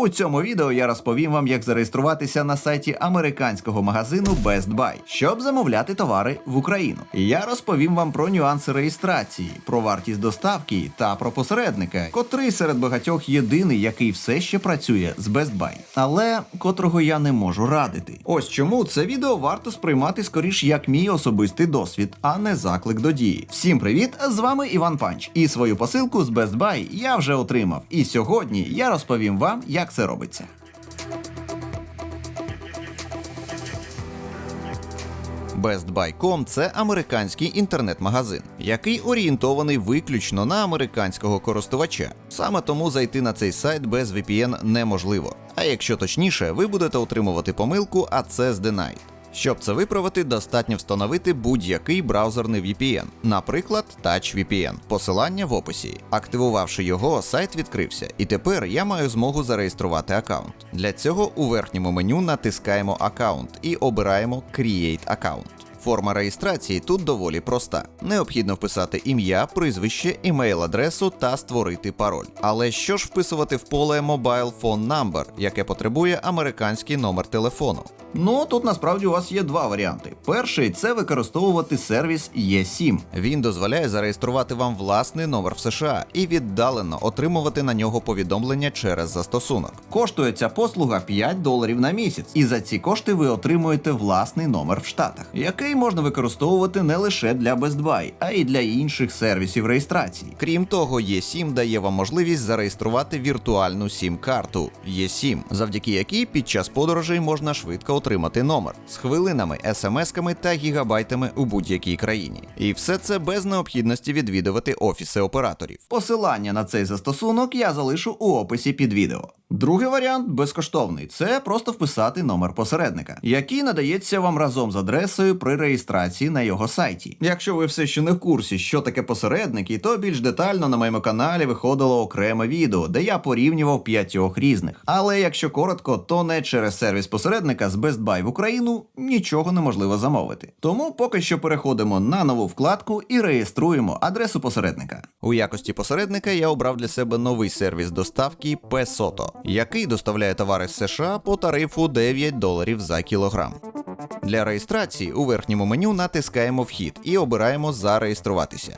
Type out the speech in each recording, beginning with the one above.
У цьому відео я розповім вам, як зареєструватися на сайті американського магазину Best Buy, щоб замовляти товари в Україну. Я розповім вам про нюанси реєстрації, про вартість доставки та про посередника, котрий серед багатьох єдиний, який все ще працює з Best Buy, але котрого я не можу радити. Ось чому це відео варто сприймати скоріш як мій особистий досвід, а не заклик до дії. Всім привіт! З вами Іван Панч. І свою посилку з Best Buy я вже отримав. І сьогодні я розповім вам, як це робиться. BestBuy.com – це американський інтернет-магазин, який орієнтований виключно на американського користувача. Саме тому зайти на цей сайт без VPN неможливо. А якщо точніше, ви будете отримувати помилку а це з Denied. Щоб це виправити, достатньо встановити будь-який браузерний VPN, наприклад, TouchVPN. Посилання в описі. Активувавши його, сайт відкрився, і тепер я маю змогу зареєструвати аккаунт. Для цього у верхньому меню натискаємо аккаунт і обираємо Create Account. Форма реєстрації тут доволі проста. Необхідно вписати ім'я, прізвище, імейл-адресу та створити пароль. Але що ж вписувати в поле Mobile Phone Number, яке потребує американський номер телефону? Ну тут насправді у вас є два варіанти. Перший це використовувати сервіс eSIM. Він дозволяє зареєструвати вам власний номер в США і віддалено отримувати на нього повідомлення через застосунок. Коштує ця послуга 5 доларів на місяць, і за ці кошти ви отримуєте власний номер в Штатах, який можна використовувати не лише для Best Buy, а й для інших сервісів реєстрації. Крім того, eSIM дає вам можливість зареєструвати віртуальну SIM-карту eSIM, завдяки якій під час подорожей можна швидко отримати номер з хвилинами, смс-ками та гігабайтами у будь-якій країні. І все це без необхідності відвідувати офіси операторів. Посилання на цей застосунок я залишу у описі під відео. Другий варіант безкоштовний це просто вписати номер посередника, який надається вам разом з адресою при реєстрації на його сайті. Якщо ви все ще не в курсі, що таке посередники, то більш детально на моєму каналі виходило окреме відео, де я порівнював п'ятьох різних. Але якщо коротко, то не через сервіс посередника з Best Buy в Україну нічого неможливо замовити. Тому поки що переходимо на нову вкладку і реєструємо адресу посередника. У якості посередника я обрав для себе новий сервіс доставки Pesoto, який доставляє товари з США по тарифу 9 доларів за кілограм. Для реєстрації у верхньому меню натискаємо Вхід і обираємо Зареєструватися.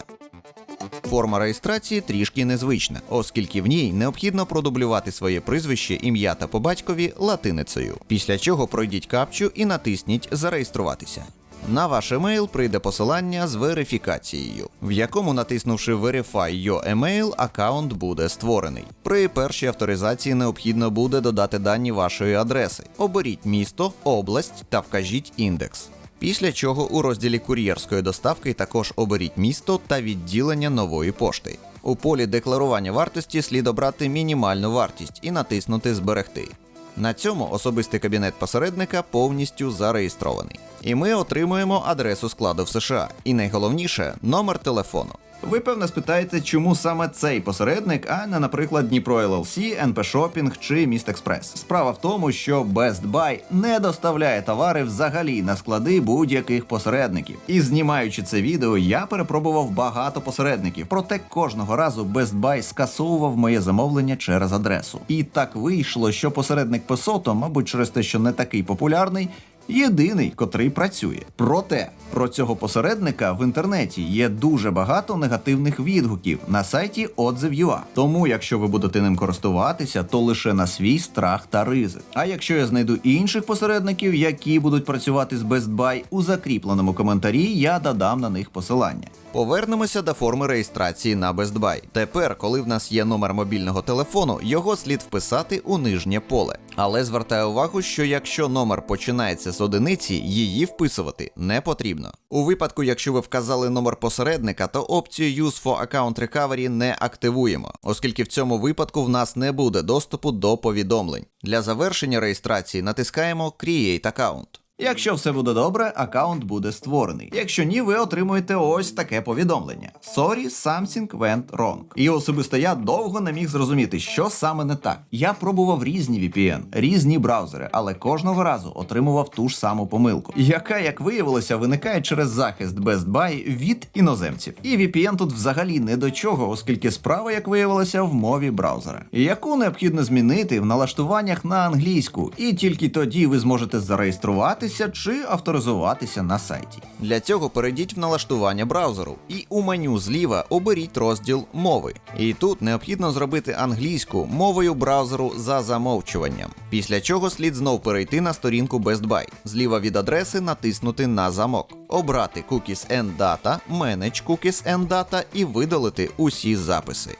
Форма реєстрації трішки незвична, оскільки в ній необхідно продублювати своє прізвище, ім'я та по батькові латиницею. Після чого пройдіть капчу і натисніть Зареєструватися. На ваш емейл прийде посилання з верифікацією, в якому, натиснувши Verify Your Email, аккаунт буде створений. При першій авторизації необхідно буде додати дані вашої адреси. Оберіть місто, область та вкажіть індекс. Після чого у розділі кур'єрської доставки також оберіть місто та відділення нової пошти. У полі декларування вартості слід обрати мінімальну вартість і натиснути Зберегти. На цьому особистий кабінет посередника повністю зареєстрований. І ми отримуємо адресу складу в США. І найголовніше номер телефону. Ви певно спитаєте, чому саме цей посередник, а не, наприклад, Дніпро LLC, НП Shopping чи Міст Експрес. Справа в тому, що Best Buy не доставляє товари взагалі на склади будь-яких посередників. І знімаючи це відео, я перепробував багато посередників. Проте кожного разу Best Buy скасовував моє замовлення через адресу. І так вийшло, що посередник Песото, мабуть, через те, що не такий популярний. Єдиний, котрий працює. Проте про цього посередника в інтернеті є дуже багато негативних відгуків на сайті Отзив.ua. Тому, якщо ви будете ним користуватися, то лише на свій страх та ризик. А якщо я знайду інших посередників, які будуть працювати з Best Buy, у закріпленому коментарі я додам на них посилання. Повернемося до форми реєстрації на Buy. Тепер, коли в нас є номер мобільного телефону, його слід вписати у нижнє поле. Але звертаю увагу, що якщо номер починається з одиниці, її вписувати не потрібно. У випадку, якщо ви вказали номер посередника, то опцію Use for Account Recovery не активуємо, оскільки в цьому випадку в нас не буде доступу до повідомлень. Для завершення реєстрації натискаємо Create Account. Якщо все буде добре, аккаунт буде створений. Якщо ні, ви отримуєте ось таке повідомлення: Sorry, something went wrong. І особисто я довго не міг зрозуміти, що саме не так. Я пробував різні VPN, різні браузери, але кожного разу отримував ту ж саму помилку, яка, як виявилося, виникає через захист Best Buy від іноземців. І VPN тут взагалі не до чого, оскільки справа, як виявилося, в мові браузера, яку необхідно змінити в налаштуваннях на англійську, і тільки тоді ви зможете зареєструватися чи авторизуватися на сайті. Для цього перейдіть в налаштування браузеру і у меню зліва оберіть розділ мови. І тут необхідно зробити англійську мовою браузеру за замовчуванням. Після чого слід знов перейти на сторінку Best Buy. Зліва від адреси натиснути на замок, обрати Cookies and Data, Manage Cookies and Data і видалити усі записи.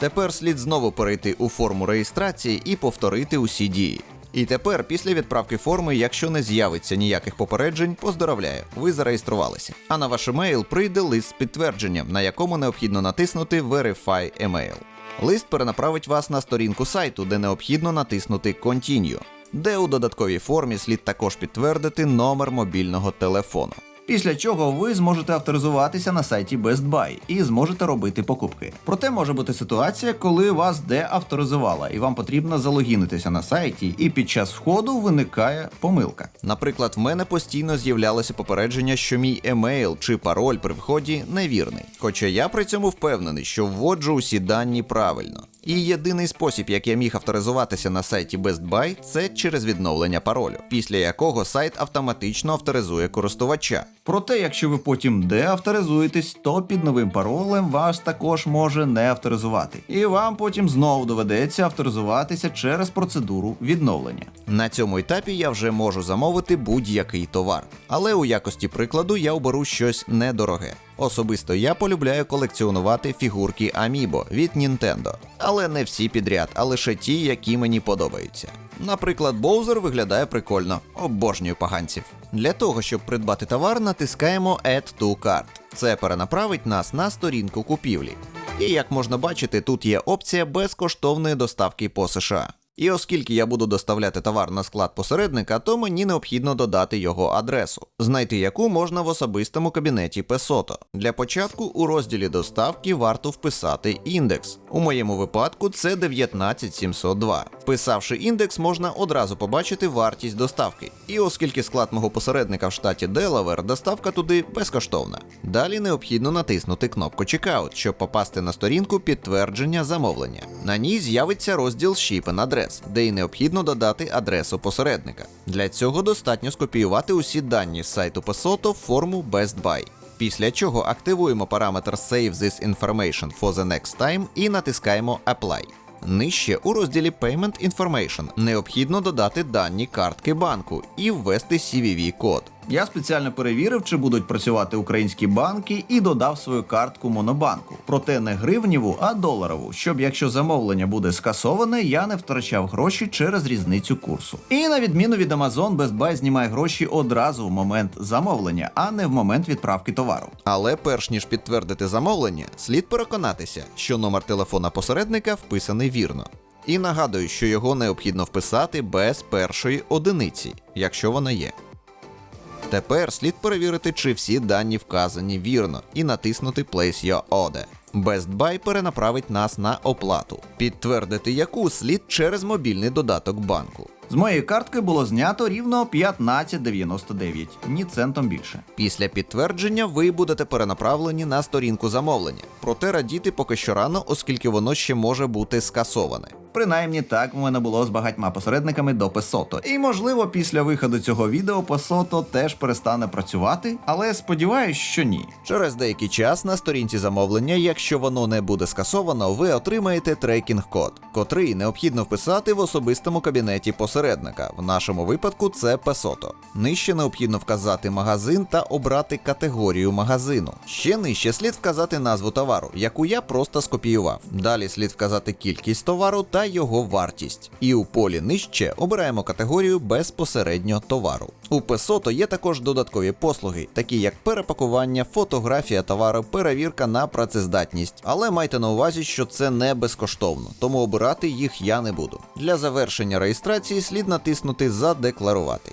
Тепер слід знову перейти у форму реєстрації і повторити усі дії. І тепер, після відправки форми, якщо не з'явиться ніяких попереджень, поздоровляю, ви зареєструвалися. А на ваш емейл прийде лист з підтвердженням, на якому необхідно натиснути Verify Email. Лист перенаправить вас на сторінку сайту, де необхідно натиснути Continue, де у додатковій формі слід також підтвердити номер мобільного телефону. Після чого ви зможете авторизуватися на сайті Best Buy і зможете робити покупки. Проте може бути ситуація, коли вас деавторизувала, і вам потрібно залогінитися на сайті, і під час входу виникає помилка. Наприклад, в мене постійно з'являлося попередження, що мій емейл чи пароль при вході невірний. Хоча я при цьому впевнений, що вводжу усі дані правильно. І єдиний спосіб, як я міг авторизуватися на сайті Best Buy, це через відновлення паролю, після якого сайт автоматично авторизує користувача. Проте, якщо ви потім деавторизуєтесь, то під новим паролем вас також може не авторизувати. І вам потім знову доведеться авторизуватися через процедуру відновлення. На цьому етапі я вже можу замовити будь-який товар, але у якості прикладу я оберу щось недороге. Особисто я полюбляю колекціонувати фігурки Amiibo від Nintendo. Але не всі підряд, а лише ті, які мені подобаються. Наприклад, Боузер виглядає прикольно, обожнюю поганців. Для того, щоб придбати товар, натискаємо Add to Cart. Це перенаправить нас на сторінку купівлі. І як можна бачити, тут є опція безкоштовної доставки по США. І оскільки я буду доставляти товар на склад посередника, то мені необхідно додати його адресу, знайти яку можна в особистому кабінеті Песото. Для початку у розділі доставки варто вписати індекс. У моєму випадку це 19702. Вписавши індекс, можна одразу побачити вартість доставки. І оскільки склад мого посередника в штаті Делавер, доставка туди безкоштовна. Далі необхідно натиснути кнопку Checkout, щоб попасти на сторінку підтвердження замовлення. На ній з'явиться розділ Ship and де й необхідно додати адресу посередника. Для цього достатньо скопіювати усі дані з сайту Pesoto в форму Best Buy. Після чого активуємо параметр Save this information for the next time і натискаємо Apply. Нижче у розділі Payment Information необхідно додати дані картки банку і ввести CVV-код. Я спеціально перевірив, чи будуть працювати українські банки, і додав свою картку Монобанку. Проте не гривніву, а доларову, щоб якщо замовлення буде скасоване, я не втрачав гроші через різницю курсу. І на відміну від Amazon, Best Buy знімає гроші одразу в момент замовлення, а не в момент відправки товару. Але перш ніж підтвердити замовлення, слід переконатися, що номер телефона посередника вписаний вірно. І нагадую, що його необхідно вписати без першої одиниці, якщо вона є. Тепер слід перевірити, чи всі дані вказані вірно, і натиснути Place Your Order. Best Buy перенаправить нас на оплату, підтвердити яку слід через мобільний додаток банку. З моєї картки було знято рівно 15,99, ні центом більше. Після підтвердження ви будете перенаправлені на сторінку замовлення. Проте радіти поки що рано, оскільки воно ще може бути скасоване. Принаймні так в мене було з багатьма посередниками до Песото. І можливо, після виходу цього відео Песото теж перестане працювати, але сподіваюсь, що ні. Через деякий час на сторінці замовлення, якщо воно не буде скасовано, ви отримаєте трекінг-код, котрий необхідно вписати в особистому кабінеті посередника. В нашому випадку це Песото. Нижче необхідно вказати магазин та обрати категорію магазину. Ще нижче слід вказати назву товару, яку я просто скопіював. Далі слід вказати кількість товару та та його вартість. І у полі нижче обираємо категорію безпосередньо товару. У Песото є також додаткові послуги, такі як перепакування, фотографія товару, перевірка на працездатність. Але майте на увазі, що це не безкоштовно, тому обирати їх я не буду. Для завершення реєстрації слід натиснути Задекларувати.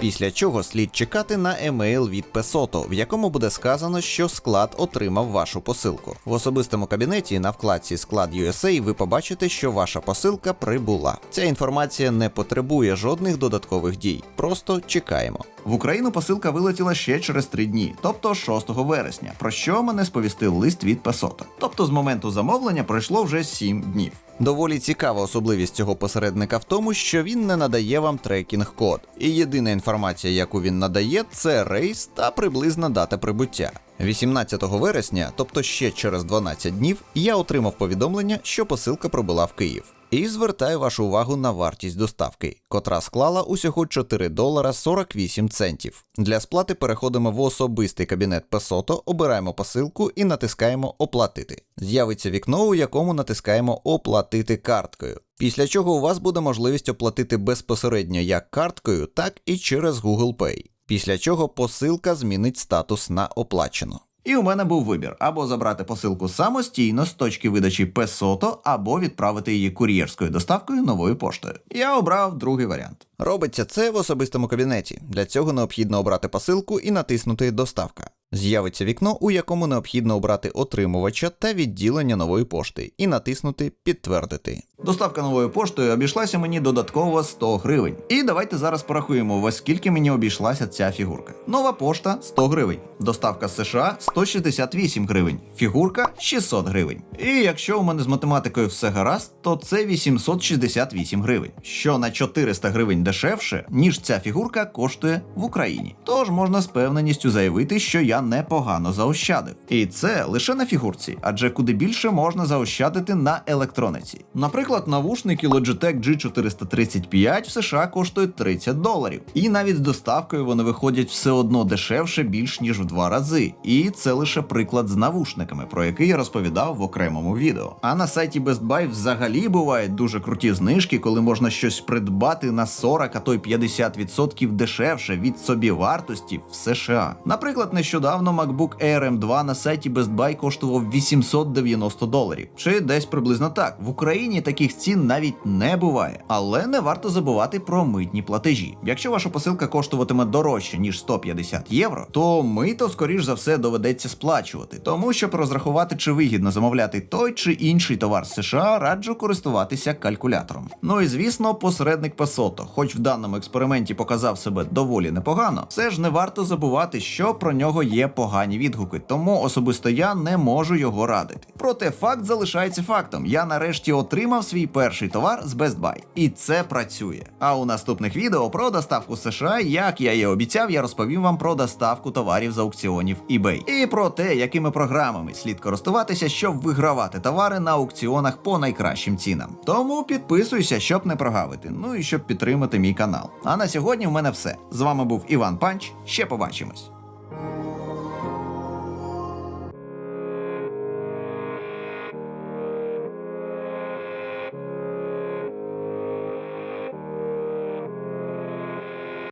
Після чого слід чекати на емейл від Песото, в якому буде сказано, що склад отримав вашу посилку. В особистому кабінеті на вкладці Склад USA ви побачите, що ваша посилка прибула. Ця інформація не потребує жодних додаткових дій. Просто чекаємо. В Україну посилка вилетіла ще через три дні, тобто 6 вересня, про що мене сповістив лист від Песото. Тобто з моменту замовлення пройшло вже 7 днів. Доволі цікава особливість цього посередника в тому, що він не надає вам трекінг-код. І єдина інформація, яку він надає, це рейс та приблизна дата прибуття. 18 вересня, тобто ще через 12 днів, я отримав повідомлення, що посилка пробула в Київ. І звертаю вашу увагу на вартість доставки, котра склала усього 4 долара 48 центів. Для сплати переходимо в особистий кабінет Песото, обираємо посилку і натискаємо Оплатити. З'явиться вікно, у якому натискаємо Оплатити карткою. Після чого у вас буде можливість оплатити безпосередньо як карткою, так і через Google Pay. Після чого посилка змінить статус на оплачено. І у мене був вибір: або забрати посилку самостійно з точки видачі Песото, або відправити її кур'єрською доставкою новою поштою. Я обрав другий варіант. Робиться це в особистому кабінеті. Для цього необхідно обрати посилку і натиснути Доставка. З'явиться вікно, у якому необхідно обрати отримувача та відділення нової пошти і натиснути Підтвердити. Доставка новою поштою обійшлася мені додатково 100 гривень. І давайте зараз порахуємо, во скільки мені обійшлася ця фігурка. Нова пошта 100 гривень. Доставка з США 168 гривень. Фігурка 600 гривень. І якщо у мене з математикою все гаразд, то це 868 гривень, що на 400 гривень дешевше, ніж ця фігурка коштує в Україні. Тож можна з певненістю заявити, що я непогано заощадив. І це лише на фігурці, адже куди більше можна заощадити на електрониці. Наприклад, навушники Logitech G435 в США коштують 30 доларів, і навіть з доставкою вони виходять все одно дешевше більш ніж в два рази. І це лише приклад з навушниками, про який я розповідав в окремому відео. А на сайті Best Buy взагалі бувають дуже круті знижки, коли можна щось придбати на 40, а то й 50% дешевше від собівартості в США. Наприклад, нещодавно MacBook Air M2 на сайті Best Buy коштував 890 доларів, чи десь приблизно так. В Україні таких цін навіть не буває, але не варто забувати про митні платежі. Якщо ваша посилка коштуватиме дорожче ніж 150 євро, то мито скоріш за все доведеться сплачувати. Тому щоб розрахувати, чи вигідно замовляти той чи інший товар з США, раджу користуватися калькулятором. Ну і звісно, посередник Песото, хоч в даному експерименті показав себе доволі непогано, все ж не варто забувати, що про нього є погані відгуки, тому особисто я не можу його радити. Проте факт залишається фактом. Я нарешті отримав свій перший товар з Best Buy. І це працює. А у наступних відео про доставку США, як я і обіцяв, я розповім вам про доставку товарів з аукціонів eBay. І про те, якими програмами слід користуватися, щоб вигравати товари на аукціонах по найкращим цінам. Тому підписуйся, щоб не прогавити. Ну і щоб підтримати мій канал. А на сьогодні в мене все. З вами був Іван Панч. Ще побачимось.